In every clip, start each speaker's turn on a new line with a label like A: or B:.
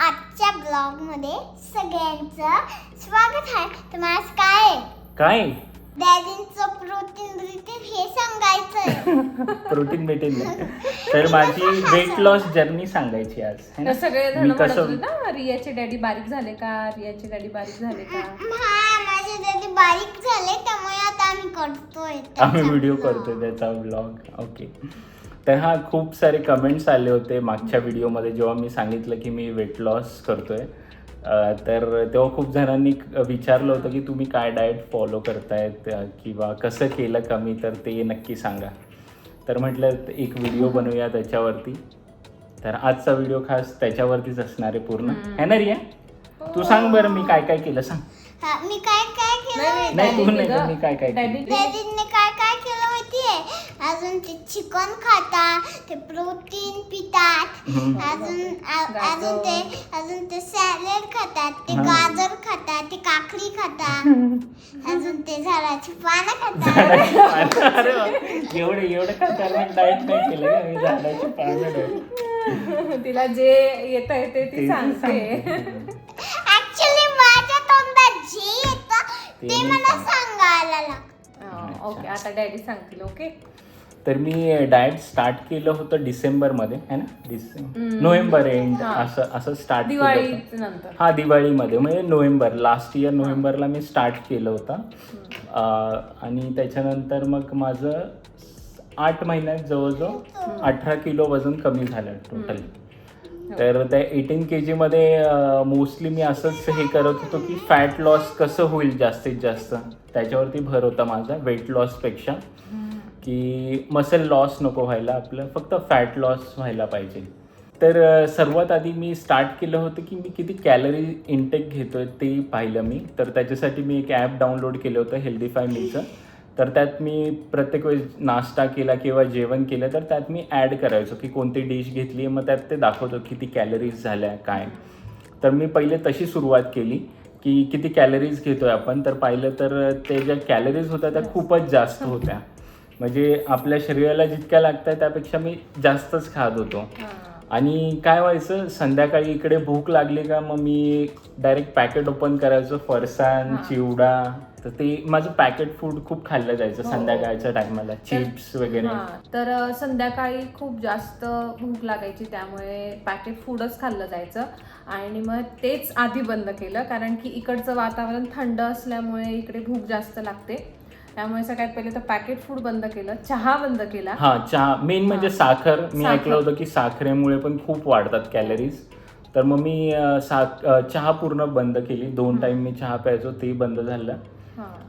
A: आजच्या ब्लॉगमध्ये सगळ्यांचं स्वागत आहे तर आज काय आहे?
B: काय
A: डॅडींचं प्रोटीन रिटीन हे सांगायचंय
B: प्रोटीन भेटेल ना. तर माझी वेट लॉस जर्नी सांगायची आज है ना?
C: सगळे जण
B: मी
C: म्हणत
B: कसं
C: होते ना रियाचे डॅडी बारीक झाले का रियाचे डॅडी बारीक झाले का
A: हा बारीक झाले त्यामुळे आता आम्ही करतोय
B: आम्ही व्हिडिओ
A: vlog.
B: करतोय त्याचा ब्लॉग ओके तर हा खूप सारे कमेंट्स आले होते मागच्या व्हिडिओमध्ये जेव्हा मी सांगितलं की मी वेट लॉस करतोय. अं, तर तेव्हा खूप जणांनी विचारलं होतं की तुम्ही काय डाएट फॉलो करतायत अं, किंवा कसं केलं कमी तर ते नक्की सांगा. तर म्हटलं एक व्हिडिओ बनवूया त्याच्यावरती. तर आजचा व्हिडिओ खास त्याच्यावरतीच असणार आहे पूर्ण. है ना रिया? तू सांग बरं मी काय काय केलं सांग.
A: हा, मी काय
B: नाही, तू
C: daddy
B: नाही,
C: ग-
B: मी काय काय केलं?
C: daddy-
A: डॅडीने काय काय केलं माहितीये अजून ते चिकन खाता ते प्रोटीन पितात
B: हम्म.
A: अजून. अजून ते अजून ते सॅलेड खातात ते
B: हा.
A: गाजर खातात ते काकडी खातात अजून ते झाडाची पानं खातात
B: अरे वा. एवढं एवढं खतरनाक डाएट नाही केलं का मी झाडाची पानं.
C: तिला जे येत आहे ते ती
B: ते
C: सांगते
A: ऍक्च्युली माझ्या तोंडात जे
B: ते मी
A: मला
B: सांग.
A: सांगायला लागतं.
C: अं, ओके आता डॅडी सांगतील ओके?
B: तर मी डाएट स्टार्ट केलं होतं डिसेंबरमध्ये है ना? डिसेंबर. नोव्हेंबर एंड
C: हा.
B: असं असं स्टार्ट केलं होतं.
C: दिवाळी नंतर
B: हा दिवाळीमध्ये म्हणजे नोव्हेंबर लास्ट इयर नोव्हेंबरला मी स्टार्ट केलं होतं. अं, आणि त्याच्यानंतर मग माझं आठ महिन्यात जवळजवळ अठरा किलो वजन कमी झालं टोटल. तर त्या एटीन के जीमध्ये मोस्टली मी असंच हे करत होतो की फॅट लॉस कसं होईल जास्तीत जास्त. त्याच्यावरती भर होता माझा वेट लॉसपेक्षा की मसल लॉस नको व्हायला आपलं फक्त फॅट लॉस व्हायला पाहिजे. तर सर्वात आधी मी स्टार्ट केलं होतं की मी किती कॅलरी इनटेक घेतोय ते पाहिलं मी. तर त्याच्यासाठी मी एक ॲप डाउनलोड केलं होतं हेल्दीफाय मीचं तर त्यात मी प्रत्येक वेळेस नाश्ता केला किंवा जेवण केलं तर त्यात मी ॲड करायचो की कोणती डिश घेतली मग त्यात ते दाखवतो किती कॅलरीज झाल्या काय. तर मी पहिले तशी सुरुवात केली की किती कॅलरीज घेतोय आपण. तर पाहिलं तर ते ज्या कॅलरीज होत्या त्या खूपच जास्त होत्या. म्हणजे आपल्या शरीराला जितक्या लागतात त्यापेक्षा मी जास्तच खात होतो. आणि काय व्हायचं संध्याकाळी इकडे भूक लागली का मग मी डायरेक्ट पॅकेट ओपन करायचो. फरसाण
C: हा.
B: चिवडा तर ते माझं पॅकेट फूड खूप खाल्लं जायचं
C: हो.
B: संध्याकाळच्या टायमाला चिप्स वगैरे.
C: हा, तर अं, संध्याकाळी खूप जास्त भूक लागायची त्यामुळे पॅकेट फूडच खाल्लं जायचं. आणि मग तेच आधी बंद केलं कारण की इकडचं वातावरण थंड असल्यामुळे इकडे भूक जास्त लागते. त्यामुळे सगळ्यात पहिले तर पॅकेट फूड बंद केलं चहा बंद केला.
B: हा चहा. मेन म्हणजे
C: हा.
B: साखर. मी
C: साखर.
B: ऐकलं होतं की साखरेमुळे पण खूप वाढतात कॅलरीज तर मग मी अं, साख अं, चहा पूर्ण बंद केली. दोन टाइम मी चहा प्यायचो ते बंद झालं.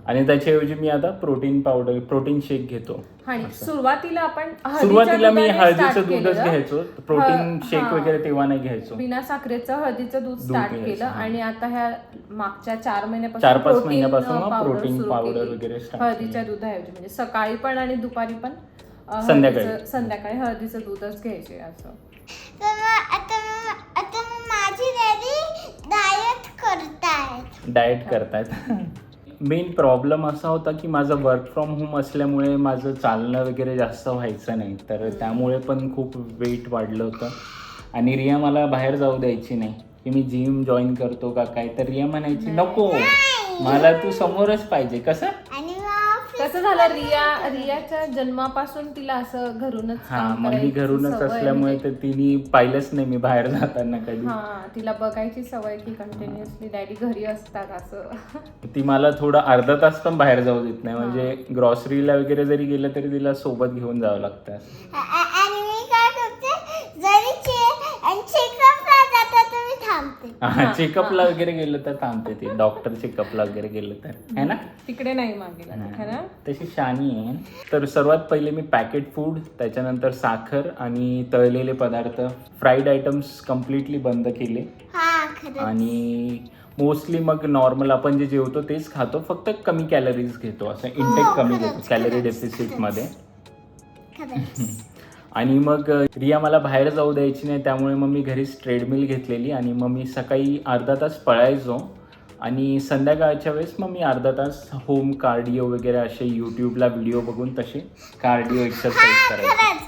B: आणि त्याच्याऐवजी मी आता प्रोटीन पावडर प्रोटीन शेक घेतो
C: आणि
B: असं.
C: सुरुवातीला आपण हळदीच्या
B: सुरुवातीला मी
C: दुधाने
B: हळदीचं
C: start
B: दूधच
C: केलेलं.
B: घ्यायचो प्रोटीन
C: ह-
B: शेक
C: हा.
B: वगैरे तेव्हा नाही घ्यायचो
C: बिना साखरेचं हळदीचं दूध
B: दूध
C: स्टार्ट
B: घ्यायचं,
C: केलं
B: हा.
C: आणि आता ह्या मागच्या चार महिन्यापासून
B: चार पाच
C: protein,
B: महिन्यापासून
C: अं,
B: मग
C: powder
B: protein
C: सुरू
B: powder
C: केली.
B: वगैरे start
C: हळदीच्या दुधाऐवजी म्हणजे सकाळी पण आणि दुपारी पण अं,
B: संध्याकाळी.
C: हळदीचं- संध्याकाळी हळदीचं दूधच घ्यायचे असं
A: तर मग आता मग- आता मग माझी डॅडी डाएट करतायत
B: डाएट करतायत मेन प्रॉब्लेम असा होता की माझं वर्क फ्रॉम होम असल्यामुळे माझं चालणं वगैरे जास्त व्हायचं नाही. तर त्यामुळे पण खूप वेट वाढलं होतं. आणि रिया मला बाहेर जाऊ द्यायची नाही. की मी जिम जॉईन करतो का काय? तर रिया म्हणायची नको. मला तू समोरच पाहिजे. कसं?
C: कसं झालं? रिया रियाच्या जन्मापासून तिला असं घरूनच
B: हा
C: काम
B: मग मी
C: करायची
B: घरूनच
C: सवय
B: असल्यामुळे
C: म्हणजे-
B: तर तिने पाहिलंच नाही मी बाहेर जाताना कधी.
C: हा तिला बघायची सवय की कंटिन्युअसली डॅडी घरी असतात असं.
B: ती मला थोडं अर्धा तास पण बाहेर जाऊ देत नाही. म्हणजे ग्रॉसरीला वगैरे जरी गेलं तरी तिला सोबत घेऊन जावं लागतं.
A: आ- आ- आणि मी काय करते जरी चे आणि चेकअपला जाता तर मी थांबते
C: हा,
B: चेकअपला वगैरे गेलं तर थांबते ती. डॉक्टर चेकअपला वगैरे गेलं तर. है ना?
C: तिकडे नाही मागेल खरं?
B: तशी शानी आहे. तर सर्वात पहिले मी पॅकेट फूड त्याच्यानंतर साखर आणि तळलेले पदार्थ फ्राईड आयटम्स कम्प्लिटली बंद केले.
A: हा खरं
B: आणि मोस्टली मग नॉर्मल आपण जे जेवतो तेच खातो. फक्त कमी कॅलरीज घेतो. असं इंटेक
A: हो,
B: कमी घेतो कॅलरी डेफिसिटमध्ये
A: खरं
B: आणि मग रिया मला बाहेर जाऊ द्यायची नाही त्यामुळे मग मी घरीच ट्रेडमिल घेतलेली आणि मग मी सकाळी अर्धा तास पळायचो. आणि संध्याकाळच्या वेळेस मग मी अर्धा तास होम कार्डिओ वगैरे असे यूट्यूबला व्हिडिओ बघून तसे कार्डिओ एक्सरसाइज करायचे.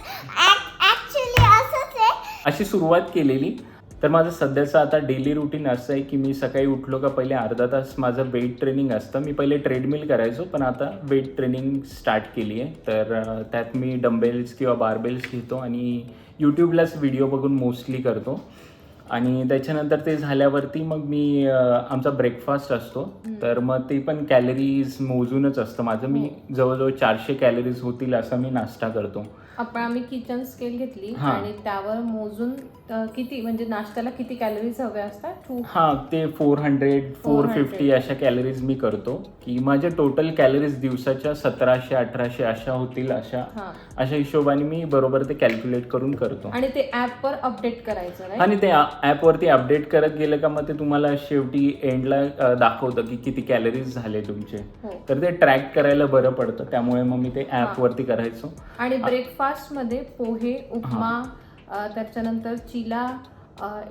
B: अशी सुरुवात केलेली. तर माझं सध्याचं आता डेली रुटीन असं आहे की मी सकाळी उठलो का पहिले अर्धा तास माझं वेट ट्रेनिंग असतं. मी पहिले ट्रेडमिल करायचो पण आता वेट ट्रेनिंग स्टार्ट केली आहे. तर त्यात मी डंबेल्स किंवा बारबेल्स घेतो आणि यूट्यूबलाच व्हिडिओ बघून मोस्टली करतो. आणि त्याच्यानंतर ते झाल्यावरती मग मी आमचा ब्रेकफास्ट असतो. तर मग ते पण कॅलरीज मोजूनच असतं. माझं मी जवळजवळ चारशे कॅलरीज होतील असा मी नाश्ता करतो.
C: आपण आम्ही किचन स्केल घेतली
B: हा.
C: आणि त्यावर मोजून किती म्हणजे नाश्त्याला किती कॅलरीज हव्या असतात? टू
B: हां ते फोर हंड्रेड फोर
C: 400.
B: फिफ्टी अशा कॅलरीज मी करतो. की माझे टोटल कॅलरीज दिवसाच्या सतराशे अठराशे अशा होतील अशा
C: हा.
B: अशा हिशोबाने मी बरोबर ते कॅल्क्युलेट करून करतो.
C: आणि ते ऍप वर अपडेट करायचं right?
B: आणि ते ॲपवरती अपडेट करत गेलं का मग ते तुम्हाला शेवटी एंडला अ, दाखवतं की किती कॅलरीज झाले तुमचे.
C: हो.
B: तर ते ट्रॅक करायला बरं पडतं. त्यामुळे मग मी ते ॲपवरती करायचो.
C: आणि ब्रेकफास्टमध्ये पोहे उपमा त्याच्यानंतर चिला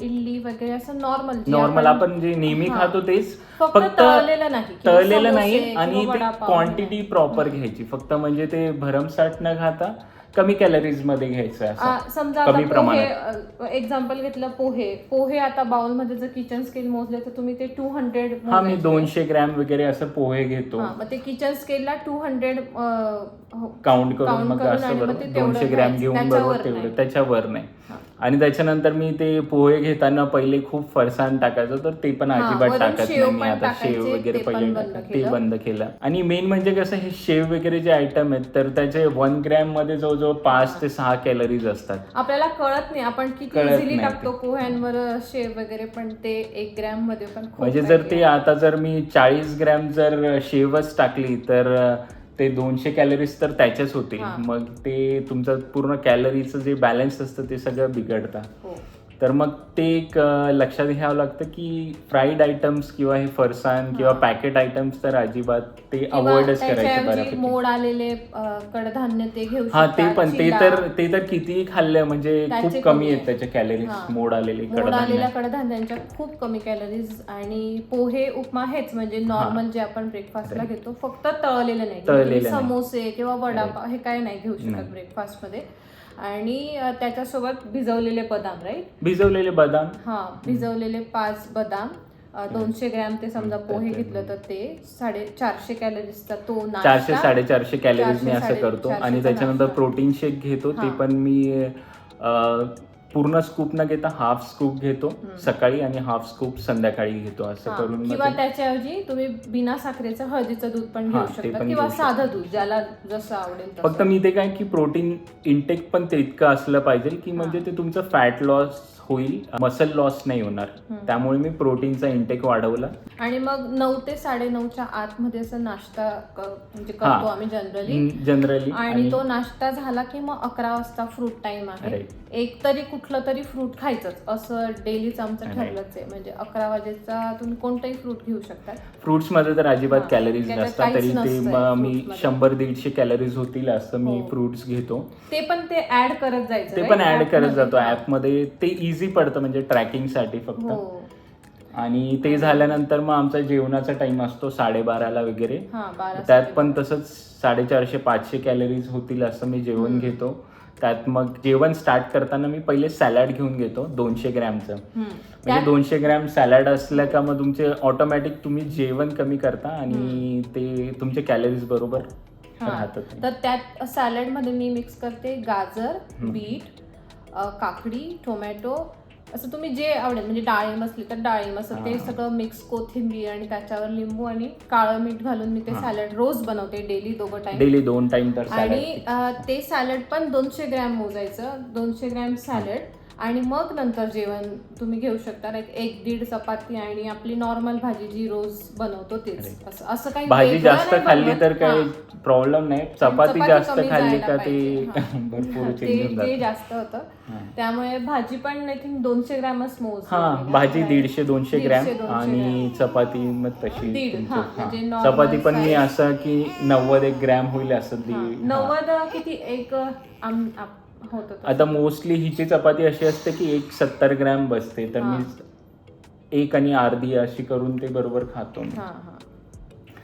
C: इडली वगैरे असं नॉर्मल
B: नॉर्मल आपण जे नेहमी. खातो तेच.
C: फक्त तळलेलं नाही
B: तळलेलं नाही आणि क्वांटिटी प्रॉपर घ्यायची. फक्त म्हणजे ते भरमसाठ न खाता कमी कॅलरीजमध्ये घ्यायचं
C: आ,
B: असं
C: समजा
B: कमी
C: आता पोहे एक्झाम्पल घेतलं पोहे पोहे आता बाउलमध्ये जर किचन स्केल मोजले तर तुम्ही ते टू हंड्रेड
B: हा मी दोनशे ग्रॅम वगैरे असं पोहे घेतो
C: मग ते किचन स्केलला टू हंड्रेड
B: काउंट करून
C: Count
B: मग
C: करून
B: असं बरोबर
C: तेवढं
B: दोनशे ग्रॅम
C: घ्यायचं.
B: घेऊन
C: त्याच्यावर
B: बरोबर तेवढं
C: नाही.
B: त्याच्यावर नाही
C: हा.
B: आणि त्याच्यानंतर मी ते पोहे घेताना पहिले खूप फरसाण टाकायचं तर ते पण
C: हा,
B: अजिबात
C: वरून
B: टाकत
C: शेव
B: नाही मी
C: पण
B: आता शेव वगैरे
C: ते पण
B: पहिले
C: बंद
B: टाकत- ते
C: केलं.
B: बंद केलं आणि मेन म्हणजे कसं हे शेव वगैरे जे आयटम आहेत तर त्याचे वन ग्रॅममध्ये जवळजवळ पाच ते सहा कॅलरीज असतात
C: आपल्याला कळत नाही आपण किती
B: कळत
C: इझिली
B: नाही
C: टाकतो पोह्यांवर शेव वगैरे पण ते एक ग्रॅममध्ये पण खूप
B: म्हणजे जर ते. आता जर मी चाळीस ग्रॅम जर शेवच टाकली तर ते दोनशे कॅलरीज तर त्याच्याच होतील
C: हा.
B: मग ते तुमचं पूर्ण कॅलरीचं जे बॅलन्स असतं ते सगळं बिघडतं
C: हो.
B: तर मग ते एक लक्षात घ्यावं लागतं की फ्राईड आयटम्स किंवा हे फरसाण किंवा. पॅकेट आयटम्स तर अजिबात ते अवॉइडच करायचे बऱ्यापैकी
C: मोड आलेले कडधान्य ते घेऊ
B: हा ते पण ते. तर ते तर कितीही खाल्लं म्हणजे खूप
C: कमी
B: आहेत
C: आहे.
B: त्याच्या कॅलरीज. मोड आलेले
C: मोड आलेल्या कडधान्यांच्या खूप कमी कॅलरीज आणि पोहे उपमा हेच म्हणजे नॉर्मल जे आपण ब्रेकफास्टला. घेतो फक्त तळलेलं नाही. समोसे किंवा वडापाव हे काय नाही घेऊ. शकत ब्रेकफास्टमध्ये आणि त्याच्यासोबत भिजवलेले बदाम राईट
B: भिजवलेले बदाम
C: हा भिजवलेले पाच बदाम दोनशे ग्रॅम ते समजा पोहे. घेतलं तर ते साडे चारशे कॅलरीजचा तो
B: चारशे साडेचारशे कॅलरीज मी असं करतो आणि त्याच्यानंतर. प्रोटीन शेक घेतो ते. पण मी पूर्ण स्कूप न घेता हाफ स्कूप घेतो. सकाळी आणि हाफ स्कूप संध्याकाळी घेतो असं
C: हा,
B: करून मग
C: किंवा
B: ते-
C: त्याच्याऐवजी तुम्ही बिना साखरेचं हळदीचं दूध पण
B: हा,
C: घेऊ
B: ते
C: शकता
B: पण
C: किंवा
B: घेऊ शकता.
C: साधं दूध ज्याला जसं आवडेल तसं.
B: फक्त मी ते काय की प्रोटीन इंटेक पण तितकं असलं पाहिजे की म्हणजे ते तुमचं फॅट लॉस होईल मसल लॉस नाही होणार. त्यामुळे मी प्रोटीनचा इंटेक वाढवला
C: आणि मग नऊ ते साडे नऊच्या आतमध्ये असं नाश्ता क- म्हणजे
B: हा.
C: करतो आम्ही जनरली
B: जनरली
C: आणि तो नाश्ता झाला की मग अकरा वाजता फ्रूट टाइम आहे
B: Right.
C: एक तरी कुठलं तरी फ्रूट खायचंच असं डेलीच आमचं
B: Right.
C: ठरलंच आहे म्हणजे अकरा वाजेचा तुम्ही कोणतंही फ्रूट घेऊ शकता
B: फ्रुट्समध्ये तर अजिबात
C: हा,
B: कॅलरीज
C: त्याच्यात
B: नसतात
C: काहीच
B: तरी ते
C: नसतंय
B: म-
C: मध्ये.
B: शंभर दीडशे कॅलरीज होतील असं मी
C: हो.
B: फ्रुट्स घेतो
C: ते पण ते ऍड करत जायचं
B: ते
C: right?
B: पण ऍड
C: App
B: करत
C: मध्ये.
B: जातो
C: हा.
B: ऍपमध्ये ते इझी पडतं म्हणजे ट्रॅकिंगसाठी फक्त
C: हो
B: आणि ते झाल्यानंतर मग आमचा जेवणाचा टाइम असतो साडेबाराला वगैरे
C: हा बारा
B: त्यात
C: साडे-
B: पण तसंच साडेचारशे पाचशे कॅलरीज होतील असं मी जेवण. घेतो त्यात मग जेवण स्टार्ट करताना मी पहिले सॅलड घेऊन घेतो दोनशे ग्रॅमचं
C: हम्म.
B: म्हणजे
C: त्यात-
B: दोनशे ग्रॅम सॅलड असलं का मग तुमचे ऑटोमॅटिक तुम्ही जेवण कमी करता आणि ते तुमचे कॅलरीज बरोबर
C: हा.
B: राहतात
C: तर त्यात सॅलडमध्ये मी मिक्स करते गाजर
B: हम्म.
C: बीट काकडी टोमॅटो असं तुम्ही जे आवडेल म्हणजे डाळिंब असली तर डाळिंब असं ते. सगळं मिक्स कोथिंबीर आणि त्याच्यावर लिंबू आणि काळं मीठ घालून मी ते. सॅलड रोज बनवते डेली दोघं टाइम
B: डेली दोन टाइम तर
C: आणि ते सॅलड पण दोनशे ग्रॅम मोजायचं दोनशे ग्रॅम सॅलड आणि मग नंतर जेवण तुम्ही घेऊ शकता लाईक एक दीड चपाती आणि आपली नॉर्मल भाजी जी रोज बनवतो तेच. असं असं काही
B: भाजी
C: वेगळं
B: जास्त
C: नाही
B: खाल्ली
C: बनवत.
B: तर
C: हा.
B: काही प्रॉब्लेम नाही चपाती
C: चपाती
B: जास्त
C: कमी
B: खाल्ली
C: जायला
B: का
C: पाहिजे.
B: ते
C: हा.
B: भरपूर
C: ते
B: चेंज होऊन
C: ते
B: जातं
C: जास्त होतं
B: हा.
C: त्यामुळे भाजी पण आय थिंक दोनशे ग्रॅमच मोज
B: हा भाजी दीडशे दोनशे ग्रॅम आणि चपाती मग तशी
C: दीड,
B: तुमची-
C: हा,
B: हा.
C: म्हणजे normal
B: चपाती पण मी
C: size.
B: असं की नव्वद एक ग्रॅम होईल असं हा.
C: नव्वद किती एक आम- आप-.
B: आता मोस्टली हिची चपाती अशी असते की एक सत्तर ग्रॅम बसते तर मी एक आणि अर्धी अशी करून ते बरोबर खातो मी.
C: हा हा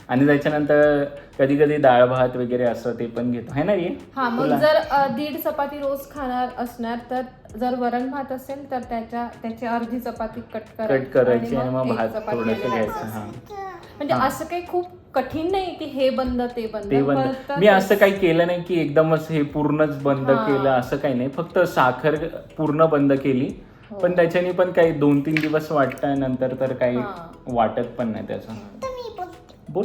B: आणि त्याच्यानंतर कधी कधी डाळ भात वगैरे असं ते पण घेतो है ना रे
C: हा मग
B: तुला?
C: जर अ, दीड चपाती रोज खाणार असणार तर जर वरण भात असेल तर त्याच्या त्याची अर्धी चपाती कट
B: कट करायची आणि मग भात थोडस घ्यायचं. हा
C: म्हणजे. असं काही खूप कठीण नाही की हे बंद ते बंद
B: ते बंद मी असं काही केलं नाही की एकदमच हे पूर्णच बंद. केलं असं काही नाही फक्त साखर पूर्ण बंद केली
C: हो.
B: पण त्याच्याने पण काही दोन तीन दिवस वाटतं नंतर तर काही
C: हा.
B: वाटत पण नाही त्याचं बोल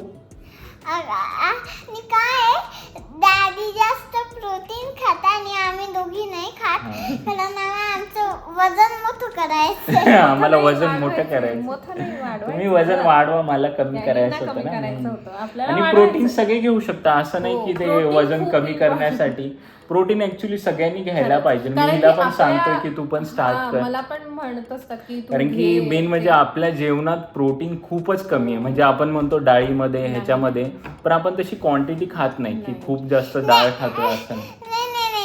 A: काय डॅडी जास्त प्रोटीन खाता आणि आम्ही दोघी नाही खात. कारण आम्हाला आमचं वजन मोठं करायचं
B: आम्हाला वजन मोठं करायचं
C: मोठं नाही वाढवायचं.
B: तुम्ही वजन वाढवा मला कमी करायचं होतं ना आणि. प्रोटीन सगळे घेऊ शकता असं नाही
C: हो,
B: की ते वजन कमी. करण्यासाठी प्रोटीन ऍक्च्युली सगळ्यांनी घ्यायला. पाहिजे मी हिला
C: की
B: पण सांगतोय की तू पण स्टार्ट कर
C: मला पण म्हणत असतात की
B: कारण की मेन म्हणजे. आपल्या जेवणात प्रोटीन खूपच कमी आहे म्हणजे आपण म्हणतो डाळीमध्ये ह्याच्यामध्ये पण आपण तशी क्वांटिटी खात नाही की. खूप जास्त डाळ खातोय असं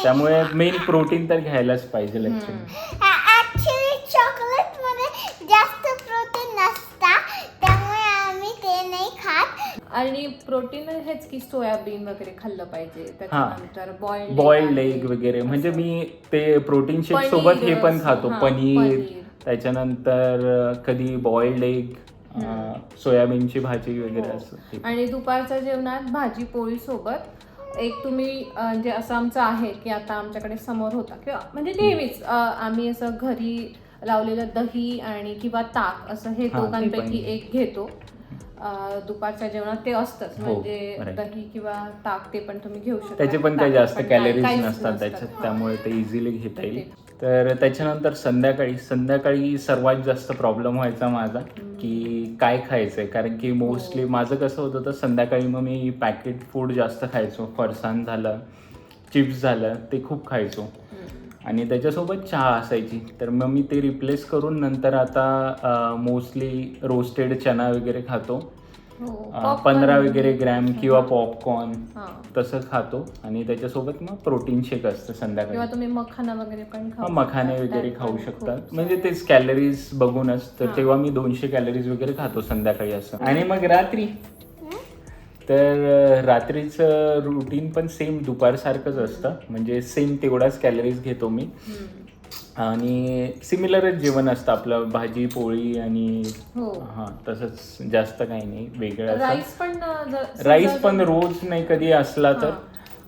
B: त्यामुळे मेन प्रोटीन तर घ्यायलाच पाहिजे ऍक्च्युली
A: चॉकलेटमध्ये जास्त प्रोटीन नसता त्यामुळे आम्ही ते नाही खात
C: आणि प्रोटीन हेच की सोयाबीन वगैरे खाल्लं पाहिजे त्याच्यानंतर बॉइल्ड
B: बॉइल्ड एग वगैरे. म्हणजे मी ते प्रोटीन शेक सोबत हे पण खातो
C: हा,
B: पनीर. त्याच्यानंतर कधी बॉइल्ड एग सोयाबीनची भाजी वगैरे असं ते.
C: आणि दुपारच्या जेवणात भाजी पोळी सोबत एक तुम्ही म्हणजे असं आमचं आहे की आता आमच्याकडे समोर होता किंवा म्हणजे नेहमीच आम्ही असं घरी लावलेलं दही आणि किंवा ताक असं हे
B: हा,
C: दोघांपैकी. एक घेतो. दुपारच्या जेवणात ते असतंच
B: हो,
C: म्हणजे. दही किंवा ताक ते पण तुम्ही घेऊ शकता
B: त्याचे पण काही जास्त कॅलरीज नसतात. त्याच्यात
C: हा.
B: त्यामुळे ते इझिली घेता येईल. तर त्याच्यानंतर संध्याकाळी संध्याकाळी सर्वात जास्त प्रॉब्लेम व्हायचा माझा की काय खायचंय कारण की मोस्टली माझं कसं होतं तर संध्याकाळी मग मी पॅकेट फूड जास्त खायचो फरसाण झालं चिप्स झालं ते खूप खायचो. आणि त्याच्यासोबत चहा असायची तर मग मी ते रिप्लेस करून नंतर आता मोस्टली रोस्टेड चना वगैरे खातो
C: हो,
B: पंधरा वगैरे ग्रॅम किंवा. पॉपकॉर्न. तसं खातो आणि त्याच्यासोबत मग प्रोटीन शेक असतं संध्याकाळी
C: तुम्ही मखाना वगैरे पण
B: मखाने. वगैरे खाऊ शकतात म्हणजे तेच कॅलरीज बघूनच तर. तेव्हा मी दोनशे कॅलरीज वगैरे खातो संध्याकाळी असं आणि मग रात्री तर रात्रीचं रुटीन पण सेम दुपारसारखंच असतं. म्हणजे सेम तेवढाच कॅलरीज घेतो मी. आणि सिमिलरच जेवण असतं आपलं भाजी पोळी आणि
C: हो.
B: हा तसंच जास्त काही नाही. वेगळं
C: राईस पण अं,
B: राईस पण रोज नाही कधी असला तर.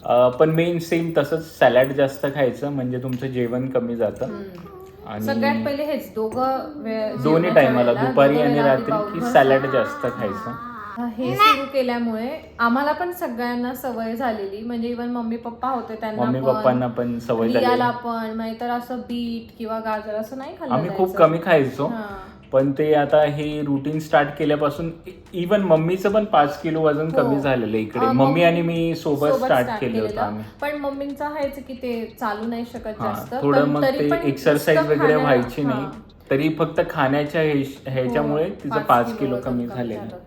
B: अं, पण मेन सेम तसंच सॅलड जास्त खायचं म्हणजे तुमचं जेवण कमी जातं.
C: हम्म.
B: आणि
C: सगळ्यात पहिले हेच दोघं
B: दोन्ही
C: जेवणाच्या
B: टायमाला
C: वेळेला,
B: दुपारी
C: दोघं
B: आणि रात्री की सॅलड जास्त खायचं.
C: हे सुरू केल्यामुळे आम्हाला पण सगळ्यांना सवय झालेली म्हणजे इवन मम्मी पप्पा होते त्यांना
B: मम्मी पप्पांना पण सवय झाली
C: पण नाहीतर असं बीट किंवा गाजर असं नाही खाल्लं
B: आम्ही खूप
C: जायचं.
B: कमी खायचो
C: हा.
B: पण ते आता हे रुटीन स्टार्ट केल्यापासून इवन मम्मीचं पण पाच किलो वजन
C: हो.
B: कमी झालेलं आहे इकडे
C: हा,
B: मम्मी आणि मी सोबत स्टार्ट केलं
C: केलेलं.
B: होतं आम्ही
C: पण मम्मींचं आहेच की ते चालू नाही शकत
B: हा,
C: जास्त
B: थोडं
C: पण
B: मग
C: तरी
B: ते
C: पण
B: एक्सरसाइज
C: नुसतं
B: वगैरे
C: खाण्या-
B: व्हायची
C: हा.
B: नाही तरी फक्त खाण्याच्या ह्याश- ह्याच्यामुळे
C: हो,
B: तिचं पाच किलो
C: वजन
B: कमी झालेलं
C: झालं.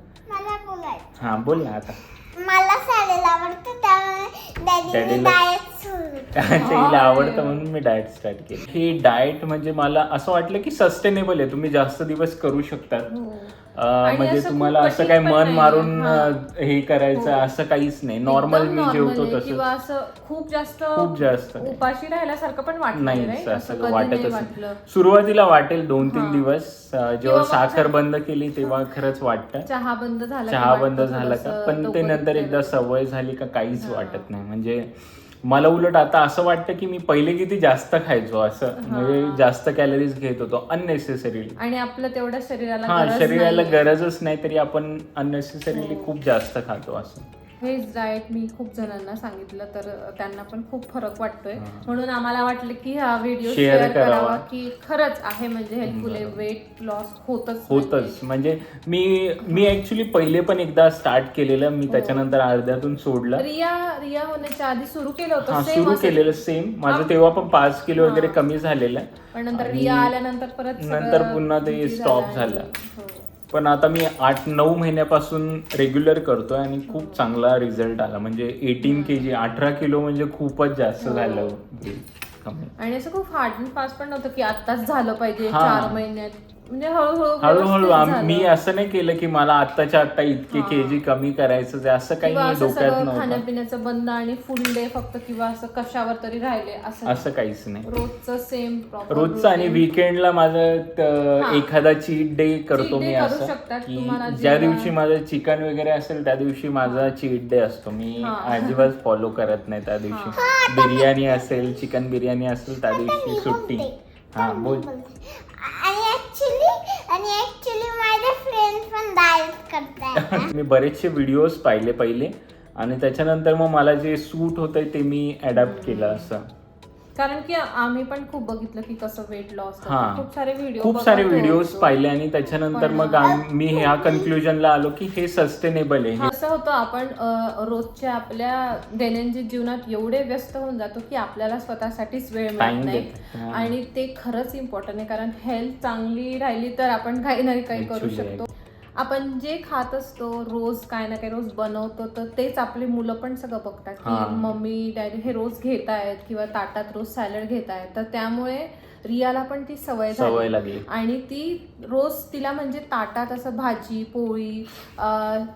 B: हा बोल ना आता.
A: मला सॅलेड आवडतं त्यामुळे सुरू
B: हिला आवडतं म्हणून मी डाएट स्टार्ट केली. ही डाएट म्हणजे मला असं वाटलं की सस्टेनेबल आहे. तुम्ही जास्त दिवस करू शकतात
C: हो.
B: म्हणजे तुम्हाला असं काही मन. मारून
C: हा.
B: करायचं
C: हो.
B: असं काहीच नाही नॉर्मल मी जेवतो तसं
C: किंवा असं खूप जास्त
B: खूप जास्त नाही.
C: उपाशी राहिल्यासारखं पण वाटलं
B: नाही असं
C: वाटलं
B: नाही. सुरुवातीला वाटेल दोन तीन. दिवस अं, जेव्हा साखर बंद केली तेव्हा खरंच वाटतं
C: चहा बंद झाला की
B: चहा
C: वाटतं
B: बंद झाला का
C: थोडंसं
B: पण ते नंतर एकदा. सवय झाली का काहीच. वाटत नाही म्हणजे मला उलट आता असं वाटतं की मी पहिले किती जास्त खायचो असं म्हणजे जास्त कॅलरीज घेत होतो अननेसेसरी
C: आणि आपलं तेवढ्या शरीराला
B: हा
C: गरज
B: शरीराला. गरजच नाही तरी आपण अननेसेसरीली
C: हो.
B: खूप जास्त खातो असं
C: हेच डाएट मी खूप जणांना सांगितलं तर त्यांना पण खूप फरक वाटतोय. म्हणून आम्हाला वाटलं की हा व्हिडिओ शेअर
B: करावा.
C: की खरंच आहे म्हणजे हेल्पफुल आहे. वेट लॉस होतच
B: होतच म्हणजे मी मी ऍक्च्युली पहिले पण एकदा स्टार्ट केलेलं मी
C: हो.
B: त्याच्यानंतर अर्ध्यातून सोडलं
C: रिया रिया होण्याच्या आधी सुरू केलं होतं
B: सुरू. केलेलं सेम माझं. तेव्हा पण पाच किलो वगैरे. कमी झालेलं
C: पण नंतर रिया आल्यानंतर परत सगळं
B: नंतर पुन्हा ते
C: busy
B: stop
C: आणि-
B: झालं.
C: हो.
B: पण आता मी आठ नऊ महिन्यापासून रेग्युलर करतोय आणि खूप चांगला रिझल्ट आला. म्हणजे एटीन के जी अठरा किलो म्हणजे खूपच जास्त. झालं. कमी.
C: आणि असं खूप हार्ड अँड फास्ट पण नव्हतं की आताच झालं पाहिजे. चार महिन्यात. म्हणजे हळूहळू
B: हळूहळू आम-. मी असं नाही केलं की मला आत्ताच्या आत्ता इतके
C: हा.
B: केजी कमी करायचं आहे, असं काही
C: किंवा असं
B: डोक्यात
C: सगळं
B: नव्हतं.
C: खाण्यापिण्याचं बंद आणि फुल डे फक्त किंवा असं कशावर तरी राहिले असं
B: असं काहीच नाही.
C: रोजचं सेम
B: रोजचं आणि विकेंडला माझं त-
C: हा.
B: एखादा चीट डे करतो
C: Cheat day
B: मी
C: करू
B: असं.
C: शकतात
B: की
C: तुम्हाला
B: ज्या
C: जेव्हा-
B: दिवशी माझं चिकन वगैरे असेल त्या दिवशी माझा चीट डे असतो. मी
C: हा.
B: अजिबात फॉलो करत नाही त्या दिवशी. बिर्याणी असेल चिकन बिर्याणी असेल त्या दिवशी सुट्टी. हा बोल.
A: आणि ऍक्च्युली आणि ऍक्च्युली माझे फ्रेंड पण डायट करतात
B: मी बरेचसे व्हिडिओज पाहिले पहिले आणि त्याच्यानंतर मग मला जे सूट होतंय ते मी अडॅप्ट केलं असं.
C: कारण की आम्ही पण खूप बघितलं की कसं वेट लॉस
B: हा.
C: खूप सारे व्हिडिओ
B: खूप सारे व्हिडिओज पाहिले आणि त्याच्यानंतर मग आम- मी ह्या कन्क्लुजनला आलो की हे सस्टेनेबल आहे.
C: असं होतं आपण अ, रोजच्या आपल्या दैनंदिन जीवनात एवढे व्यस्त होऊन जातो की आपल्याला स्वतःसाठीच वेळ मिळत नाही.
B: देत-.
C: आणि ते खरंच इम्पॉर्टंट आहे कारण हेल्थ चांगली राहिली तर आपण काही ना काही करू
B: Actually,
C: शकतो. आपण जे खात असतो रोज काय ना काही रोज बनवतो तर तेच आपली मुलं पण सगळं बघतात. की मम्मी डॅडी हे रोज घेत आहेत किंवा ताटात रोज सॅलड घेत आहेत तर त्यामुळे रियाला पण ती सवय
B: सवय
C: झाली
B: लागली
C: आणि ती रोज तिला म्हणजे ताटात असं भाजी पोळी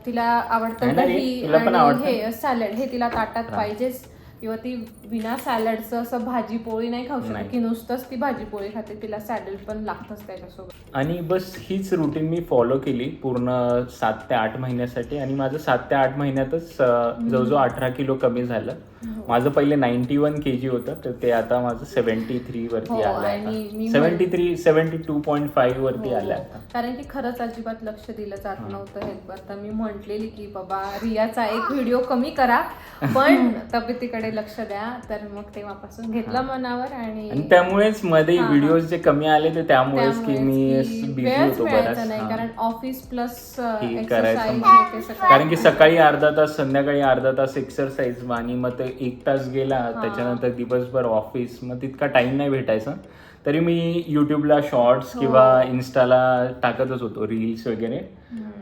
C: तिला आवडतं? दही आणि? हे सॅलड हे तिला ताटात. पाहिजेच किंवा ती बिना सॅलडचं असं भाजी पोळी नाही खाऊ शकत. की नुसतंच ती भाजी पोळी खाते तिला सॅलड पण लागतंच त्याच्यासोबत
B: आणि बस हीच रुटीन मी फॉलो केली पूर्ण सात ते आठ महिन्यासाठी आणि माझं सात ते आठ महिन्यातच जवळजवळ अठरा किलो कमी झालं. माझं पहिले नाईन्टी वन के जी होतं तर ते आता माझं सेव्हन्टी थ्री वरती
C: हो,
B: आलं आता. Seventy three seventy two point five वरती
C: हो.
B: आलं आता.
C: कारण की खरंच अजिबात लक्ष दिलं जात नव्हतं हेल्थवर तर मी म्हटलेली की बाबा रियाचा एक व्हिडिओ कमी करा पण तब्येतीकडे लक्ष द्या. तर मग तेव्हापासून घेतलं मनावर
B: आणि त्यामुळेच मध्ये
C: हा, हा.
B: व्हिडिओज जे कमी आले ते त्यामुळेच की मी बिझी होतो बराच. हा.
C: कारण ऑफिस प्लस
B: हे करायचं
C: सगळं
B: कारण की सकाळी अर्धा तास संध्याकाळी अर्धा तास एक्सरसाइज आणि मग ते एक तास गेला त्याच्यानंतर दिवसभर ऑफिस मग तितका टाइम नाही भेटायचा. तरी मी युट्यूबला शॉर्ट्स
C: हो.
B: किंवा इन्स्टाला टाकतच होतो रील्स वगैरे.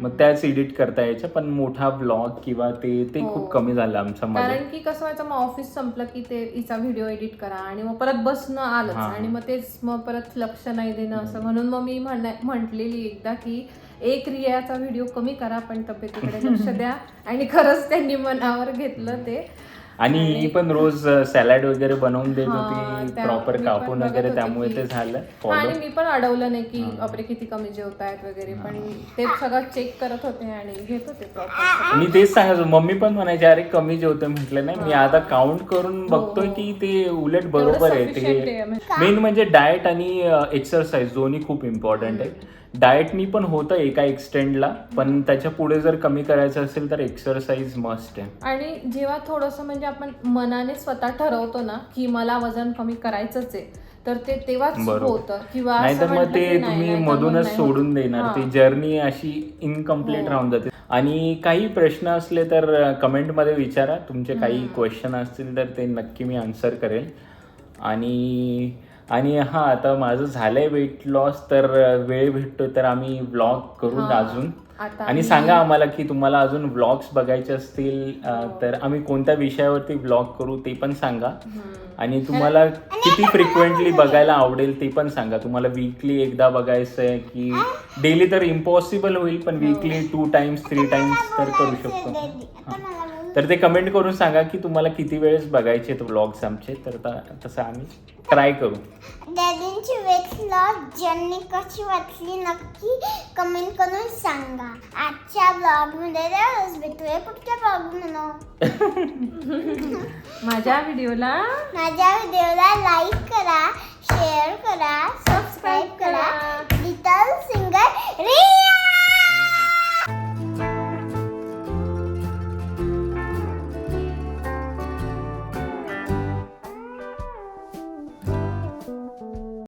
B: मग त्याच एडिट करता यायच्या पण मोठा ब्लॉग किंवा ते ते
C: हो.
B: खूप कमी झालं आमच्या मध्ये.
C: कारण की कसं व्हायचं मग ऑफिस संपलं की ते हिचा व्हिडिओ एडिट करा आणि मग परत बसणं आलंच.
B: हा.
C: आणि मग तेच मग परत लक्ष नाही देणं असं. म्हणून मग मी म्हणा- म्हटलेली एकदा की एक रियाचा व्हिडिओ कमी करा पण तब्येतीकडे लक्ष द्या. आणि खरंच त्यांनी मनावर घेतलं ते.
B: आणि ही पण रोज सॅलड वगैरे बनवून देत
C: हा,
B: होती प्रॉपर कापून वगैरे त्यामुळे ते झालं
C: हा, आणि मी पण अडवलं नाही की बापरे किती कमी जेवतायत वगैरे पण ते सगळं चेक करत होते आणि घेत होते प्रॉपर
B: मी तेच सांगायचो मम्मी पण म्हणायचे अरे कमी जेवतोय म्हटलं नाही मी आता काउंट करून बघतोय की ते उलट बरोबर आहे
C: हो,
B: ते
C: म्हणजे.
B: मेन म्हणजे डाएट आणि एक्सरसाइज दोन्ही खूप इम्पॉर्टंट आहे डाएटनी पण होतं एका एक्सटेंडला पण त्याच्या पुढे जर कमी करायचं असेल तर एक्सरसाइज मस्ट आहे
C: आणि जेव्हा थोडंसं म्हणजे आपण मनाने स्वतः ठरवतो ना की मला वजन कमी करायचंच आहे तर ते तेव्हाच
B: बरोबर.
C: होतं किंवा
B: नाहीतर मग ते तुम्ही मधूनच. सोडून देणार. ती जर्नी अशी इनकम्प्लीट
C: हो.
B: राहून जाते आणि काही प्रश्न असले तर कमेंटमध्ये विचारा तुमचे काही क्वेश्चन असतील तर ते नक्की मी आन्सर करेल आणि आणि हा आता माझं झालंय वेट लॉस तर वेळ भेटतोय तर आम्ही व्लॉग करू
C: हा.
B: अजून
C: आता
B: आणि सांगा आम्हाला की तुम्हाला अजून व्लॉग्स बघायचे असतील अ,
C: हो.
B: तर आम्ही कोणत्या विषयावरती व्लॉग करू ते पण सांगा. आणि तुम्हाला किती फ्रिक्वेंटली बघायला आवडेल ते पण सांगा तुम्हाला वीकली एकदा बघायचं आहे की डेली तर इम्पॉसिबल होईल पण weekly two times three times तर करू शकतो. तर ते कमेंट करून सांगा की तुम्हाला किती वेळेस बघायचे आहेत ब्लॉग्स आमचे. तर तसं आम्ही ट्राय करू.
A: डॅडींची वेट लॉस ज्यांनी कशी वाटली नक्की कमेंट करून सांगा. आजच्या ब्लॉगमध्ये भेटूया कुठच्या ब्लॉग
C: माझ्या व्हिडिओला
A: माझ्या व्हिडिओला लाईक करा शेअर करा सबस्क्राईब करा. Little singer Riya